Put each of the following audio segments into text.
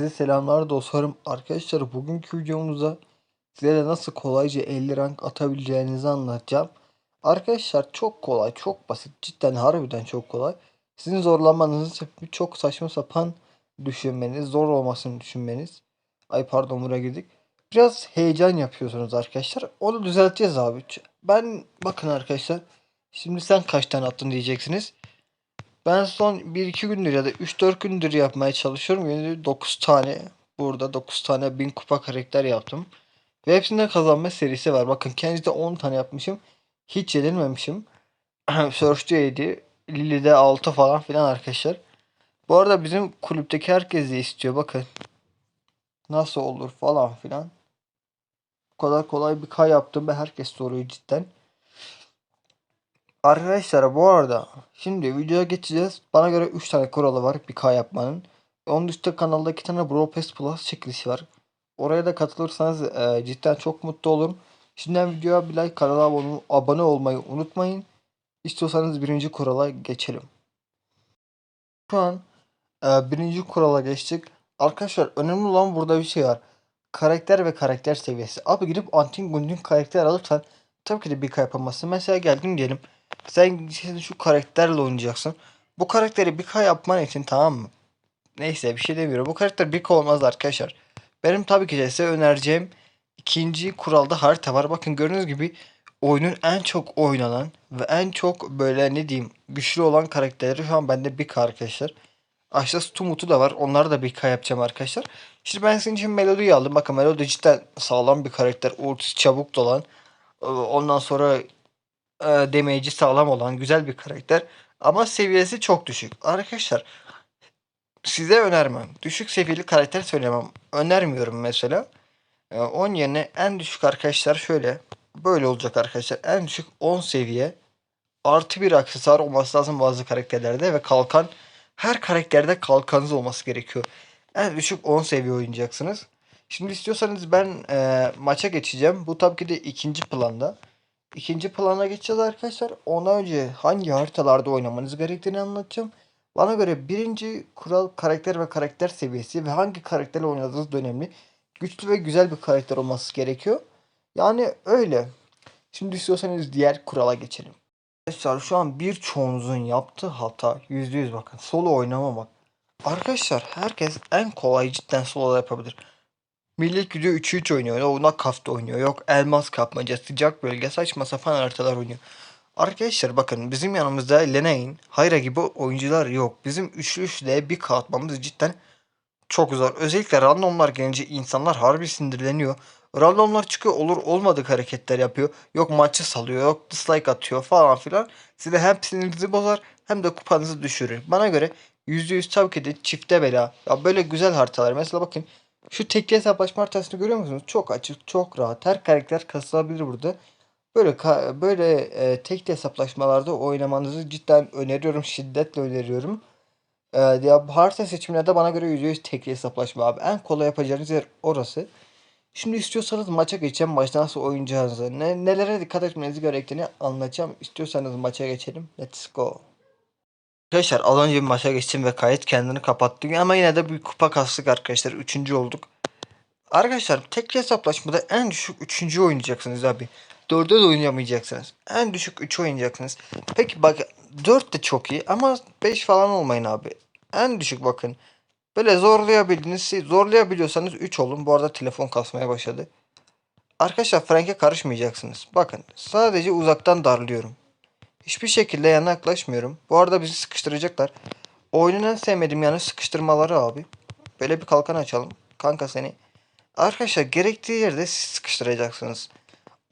Size selamlar dostlarım. Arkadaşlar bugünkü videomuzda sizlere nasıl kolayca 50 rank atabileceğinizi anlatacağım. Arkadaşlar çok kolay, çok basit. Cidden harbiden çok kolay. Sizin zorlanmanızın sebebi çok saçma sapan düşünmeniz, zor olmasını düşünmeniz. Ay pardon buraya girdik. Biraz heyecan yapıyorsunuz arkadaşlar. Onu düzelteceğiz abi. Ben bakın arkadaşlar. Şimdi sen kaç tane attın diyeceksiniz. Ben son 1-2 gündür ya da 3-4 gündür yapmaya çalışıyorum. Yani 9 tane burada 9 tane 1000 kupa karakter yaptım. Ve hepsinde kazanma serisi var. Bakın kendisi 10 tane yapmışım. Hiç yenilmemişim. Search'te 7, Lily'de 6 falan filan arkadaşlar. Bu arada bizim kulüpteki herkes de istiyor. Bakın. Nasıl olur falan filan. Bu kadar kolay bir K yaptım ve herkes soruyor cidden. Arkadaşlar bu arada şimdi videoya geçeceğiz. Bana göre 3 tane kuralı var bir K yapmanın. Onun üstte kanalda 2 tane Bro Pass Plus çekilişi var. Oraya da katılırsanız e, cidden çok mutlu olurum. Şimdiden videoya bir like kanala abone, abone olmayı unutmayın. İstiyorsanız birinci kurala geçelim. Şu an e, birinci kurala geçtik. Arkadaşlar önemli olan burada bir şey var. Karakter ve karakter seviyesi. Abi gidip antin gundin karakter alırsan tabii ki de bir K yapamazsın. Mesela geldin diyelim. Sen şu karakterle oynayacaksın. Bu karakteri bir K yapman için tamam mı? Neyse bir şey demiyorum. Bu karakter bir K olmaz arkadaşlar. Benim tabii ki size önereceğim ikinci kuralda harita var. Bakın gördüğünüz gibi oyunun en çok oynanan ve en çok böyle ne diyeyim güçlü olan karakterleri şu an bende bir K arkadaşlar. Aşağıda Stumut'u da var. Onları da bir K yapacağım arkadaşlar. Şimdi ben sizin için Melody'yi aldım. Bakın Melody cidden sağlam bir karakter. Ultisi çabuk dolan. Ee, Ondan sonra e, damage'i sağlam olan güzel bir karakter. Ama seviyesi çok düşük. Arkadaşlar size önermem. Düşük seviyeli karakter söylemem. Önermiyorum mesela. Ee, onun yerine en düşük arkadaşlar şöyle. Böyle olacak arkadaşlar. En düşük 10 seviye. Artı bir aksesuar olması lazım bazı karakterlerde ve kalkan. Her karakterde kalkanınız olması gerekiyor. En düşük 10 seviye oynayacaksınız. Şimdi istiyorsanız ben e, maça geçeceğim. Bu tabii ki de ikinci planda. İkinci plana geçeceğiz arkadaşlar. Ondan önce hangi haritalarda oynamanız gerektiğini anlatacağım. Bana göre birinci kural karakter ve karakter seviyesi ve hangi karakterle oynadığınız da önemli. Güçlü ve güzel bir karakter olması gerekiyor. Yani öyle. Şimdi istiyorsanız diğer kurala geçelim. Arkadaşlar şu an birçoğunuzun yaptığı hata %100 bakın. Solo oynamamak. Arkadaşlar herkes en kolay cidden solo yapabilir. Millet gidiyor 3-3 oynuyor. Ona kafta oynuyor. Yok elmas kapmaca, sıcak bölge, saçma sapan haritalar oynuyor. Arkadaşlar bakın bizim yanımızda Lena'in, Hayra gibi oyuncular yok. Bizim üçlü üçlüye bir katmamız cidden çok zor. Özellikle randomlar gelince insanlar harbi sinirleniyor. Randomlar çıkıyor olur olmadık hareketler yapıyor. Yok maçı salıyor, yok dislike atıyor falan filan. Size hem sinirinizi bozar hem de kupanızı düşürür. Bana göre %100 tabii ki de çifte bela. Ya böyle güzel haritalar. Mesela bakın şu tekli hesaplaşma haritasını görüyor musunuz? Çok açık, çok rahat. Her karakter kasılabilir burada. Böyle böyle e, tekli hesaplaşmalarda oynamanızı cidden öneriyorum, şiddetle öneriyorum. E, ya harita seçiminde bana göre %100 tekli hesaplaşma abi. En kolay yapacağınız yer orası. Şimdi istiyorsanız maça geçeceğim. Maçta nasıl oynayacağınızı, ne, nelere dikkat etmeniz gerektiğini anlatacağım. İstiyorsanız maça geçelim. Let's go. Arkadaşlar az önce bir maça geçtim ve kayıt kendini kapattı. Ama yine de bir kupa kastık arkadaşlar. Üçüncü olduk. Arkadaşlar tek hesaplaşmada en düşük üçüncü oynayacaksınız abi. Dörde de oynayamayacaksınız. En düşük 3 oynayacaksınız. Peki bak 4 de çok iyi ama 5 falan olmayın abi. En düşük bakın. Böyle zorlayabildiğiniz zorlayabiliyorsanız 3 olun. Bu arada telefon kasmaya başladı. Arkadaşlar Frank'e karışmayacaksınız. Bakın sadece uzaktan darlıyorum. Hiçbir şekilde yana yaklaşmıyorum. Bu arada bizi sıkıştıracaklar. Oyunun en sevmediğim yanı sıkıştırmaları abi. Böyle bir kalkan açalım. Kanka seni. Arkadaşlar gerektiği yerde siz sıkıştıracaksınız.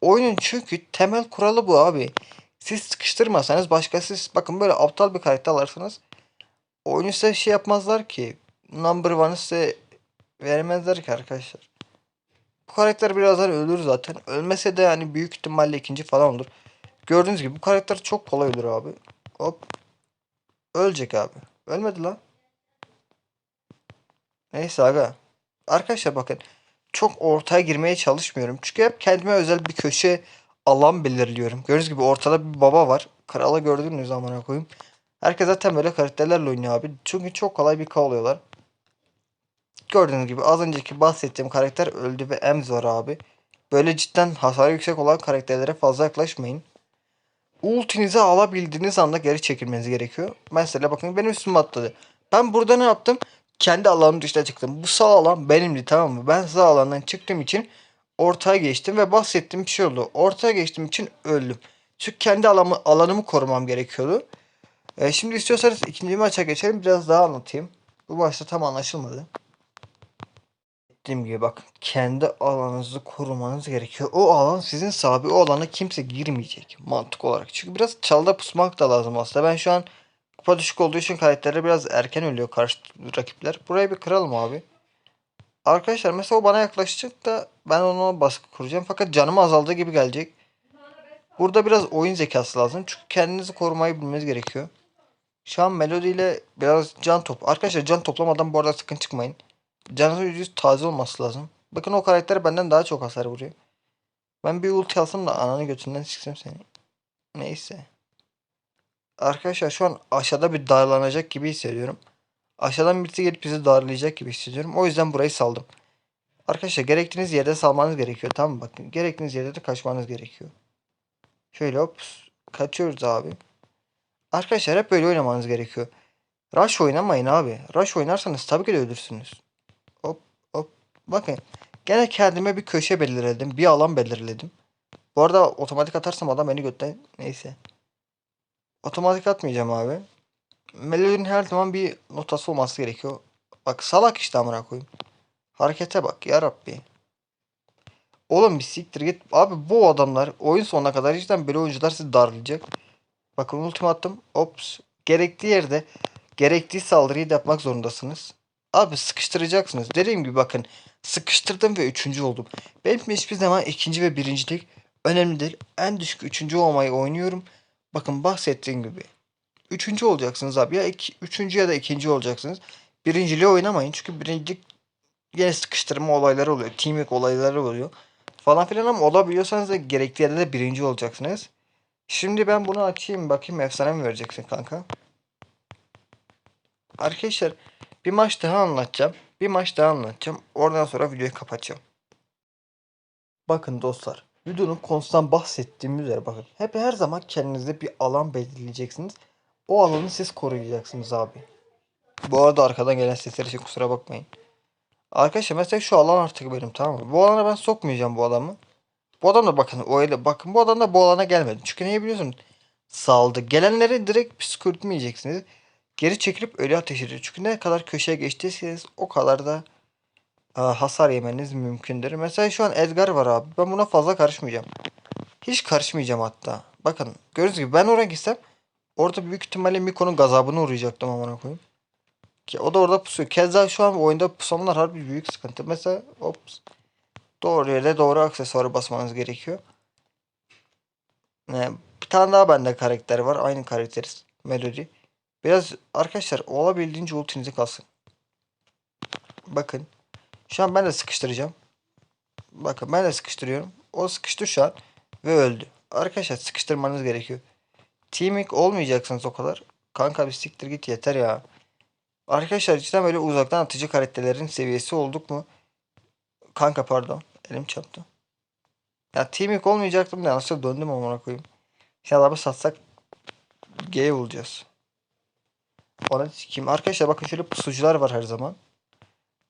Oyunun çünkü temel kuralı bu abi. Siz sıkıştırmasanız başkası bakın böyle aptal bir karakter alarsanız oyunu size şey yapmazlar ki. Number one'ı size vermezler ki arkadaşlar. Bu karakter birazdan ölür zaten. Ölmese de yani büyük ihtimalle ikinci falan olur. Gördüğünüz gibi bu karakter çok kolay ölür abi. Hop. Ölecek abi. Ölmedi lan. Neyse aga. Arkadaşlar bakın. Çok ortaya girmeye çalışmıyorum. Çünkü hep kendime özel bir köşe alan belirliyorum. Gördüğünüz gibi ortada bir baba var. Kralı gördüğünüz zaman koyayım. Herkes zaten böyle karakterlerle oynuyor abi. Çünkü çok kolay bir K oluyorlar. gördüğünüz gibi az önceki bahsettiğim karakter öldü ve Ems var abi. Böyle cidden hasarı yüksek olan karakterlere fazla yaklaşmayın. Ultinizi alabildiğiniz anda geri çekilmeniz gerekiyor. Mesela bakın benim üstüme atladı. Ben burada ne yaptım? Kendi alanım dışına çıktım. Bu sağ alan benimdi tamam mı? Ben sağ alandan çıktığım için ortaya geçtim ve bahsettiğim bir şey oldu. Ortaya geçtiğim için öldüm. Çünkü kendi alanımı, alanımı korumam gerekiyordu. E, şimdi istiyorsanız ikinci maça geçelim. Biraz daha anlatayım. Bu maçta tam anlaşılmadı. Dediğim gibi bak kendi alanınızı korumanız gerekiyor. O alan sizin sahibi. O alana kimse girmeyecek mantık olarak. Çünkü biraz çalda pusmak da lazım aslında. Ben şu an kupa düşük olduğu için karakterler biraz erken ölüyor karşı rakipler. Burayı bir kıralım abi. Arkadaşlar mesela o bana yaklaşacak da ben ona baskı kuracağım. Fakat canım azaldığı gibi gelecek. Burada biraz oyun zekası lazım. Çünkü kendinizi korumayı bilmeniz gerekiyor. Şu an Melody ile biraz can top. Arkadaşlar can toplamadan bu arada sakın çıkmayın. Canınızın yüzü taze olması lazım. Bakın o karakter benden daha çok hasar vuruyor. Ben bir ulti alsam da ananı götünden çıksam seni. Neyse. Arkadaşlar şu an aşağıda bir darlanacak gibi hissediyorum. Aşağıdan birisi gelip bizi darlayacak gibi hissediyorum. O yüzden burayı saldım. Arkadaşlar gerektiğiniz yerde salmanız gerekiyor. Tamam? Bakın gerektiğiniz yerde de kaçmanız gerekiyor. Şöyle hop kaçıyoruz abi. Arkadaşlar hep böyle oynamanız gerekiyor. Rush oynamayın abi. Rush oynarsanız tabii ki de ölürsünüz. Bakın. Gene kendime bir köşe belirledim. Bir alan belirledim. Bu arada otomatik atarsam adam beni götten. Neyse. Otomatik atmayacağım abi. Melody'nin her zaman bir notası olması gerekiyor. Bak salak işte amına koyayım. Harekete bak ya Rabbi. Oğlum bir siktir git. Abi bu adamlar oyun sonuna kadar cidden böyle oyuncular sizi darlayacak. Bakın ultima attım. Ops. Gerektiği yerde gerektiği saldırıyı da yapmak zorundasınız. Abi sıkıştıracaksınız. Dediğim gibi bakın sıkıştırdım ve üçüncü oldum. Benim hiçbir zaman ikinci ve birincilik önemli değil. En düşük üçüncü olmayı oynuyorum. Bakın bahsettiğim gibi. Üçüncü olacaksınız abi. Ya iki, üçüncü ya da ikinci olacaksınız. Birinciliği oynamayın. Çünkü birincilik yine sıkıştırma olayları oluyor. Teamwork olayları oluyor. Falan filan ama olabiliyorsanız da gerektiği yerde de birinci olacaksınız. Şimdi ben bunu açayım bakayım efsane mi vereceksin kanka? Arkadaşlar bir maç daha anlatacağım. Bir maç daha anlatacağım. Oradan sonra videoyu kapatacağım. Bakın dostlar. Videonun konusundan bahsettiğim üzere bakın. Hep her zaman kendinize bir alan belirleyeceksiniz. O alanı siz koruyacaksınız abi. Bu arada arkadan gelen sesler için kusura bakmayın. Arkadaşlar mesela şu alan artık benim tamam mı? Bu alana ben sokmayacağım bu adamı. Bu adam da bakın o öyle bakın bu adam da bu alana gelmedi. Çünkü neyi biliyorsun? Saldı. Gelenleri direkt püskürtmeyeceksiniz. Geri çekilip ölü ateş ediyor. Çünkü ne kadar köşeye geçtiyseniz o kadar da e, hasar yemeniz mümkündür. Mesela şu an Edgar var abi. Ben buna fazla karışmayacağım. Hiç karışmayacağım hatta. Bakın gördüğünüz gibi ben oraya gitsem orada büyük ihtimalle Miko'nun gazabına uğrayacaktım amına koyayım. Ki o da orada pusuyor. Keza şu an oyunda pusanlar harbi büyük sıkıntı. Mesela ops. Doğru yere doğru aksesuarı basmanız gerekiyor. Ee, bir tane daha bende karakter var. Aynı karakteriz. Melody. Biraz arkadaşlar olabildiğince ultinizi kalsın. Bakın. Şu an ben de sıkıştıracağım. Bakın ben de sıkıştırıyorum. O sıkıştı şu an. Ve öldü. Arkadaşlar sıkıştırmanız gerekiyor. Teaming olmayacaksınız o kadar. Kanka bir siktir git yeter ya. Arkadaşlar cidden böyle uzaktan atıcı karakterlerin seviyesi olduk mu? Kanka pardon. Elim çarptı. Ya teaming olmayacaktım da yanlışlıkla döndüm amına koyayım. İnşallah satsak G olacağız. Ona sikeyim. Arkadaşlar bakın şöyle pusucular var her zaman.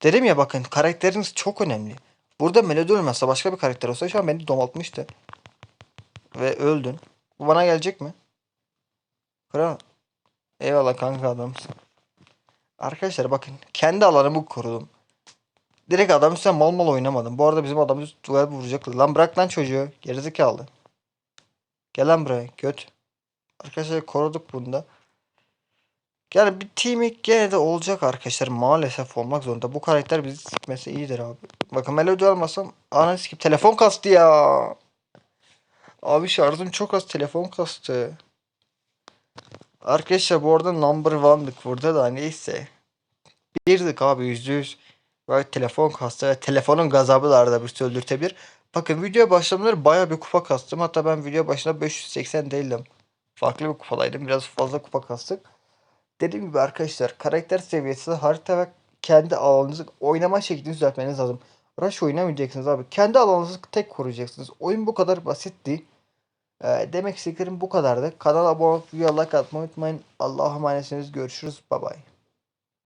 Dedim ya bakın karakteriniz çok önemli. Burada Melody olmazsa başka bir karakter olsa şu an beni domaltmıştı. Ve öldün. Bu bana gelecek mi? Kral. Eyvallah kanka adamsın. Arkadaşlar bakın kendi alanımı korudum. Direkt adam üstüne mal mal oynamadım. Bu arada bizim adamımız duvar vuracaktı. Lan bırak lan çocuğu. Gerizekalı. Gel lan buraya. Göt. Arkadaşlar koruduk bunda. Yani bir teaming gene de olacak arkadaşlar. Maalesef olmak zorunda. Bu karakter bizi sikmesi iyidir abi. Bakın Melody almasam ananı sikip telefon kastı ya. Abi şarjım çok az telefon kastı. Arkadaşlar bu arada number one'lık burada da neyse. Birdik abi yüzde yüz. Böyle telefon kastı telefonun gazabı da arada bir söldürtebilir. Bakın video başlamaları baya bir kupa kastım. Hatta ben video başına 580 değildim. Farklı bir kupadaydım. Biraz fazla kupa kastık. Dediğim gibi arkadaşlar karakter seviyesi harita ve kendi alanınızı oynama şeklini düzeltmeniz lazım. Rush oynamayacaksınız abi. Kendi alanınızı tek koruyacaksınız. Oyun bu kadar basitti. Ee, demek istediklerim bu kadardı. Kanala abone olup videoya like atmayı unutmayın. Allah'a emanetsiniz. Görüşürüz. Bay bay.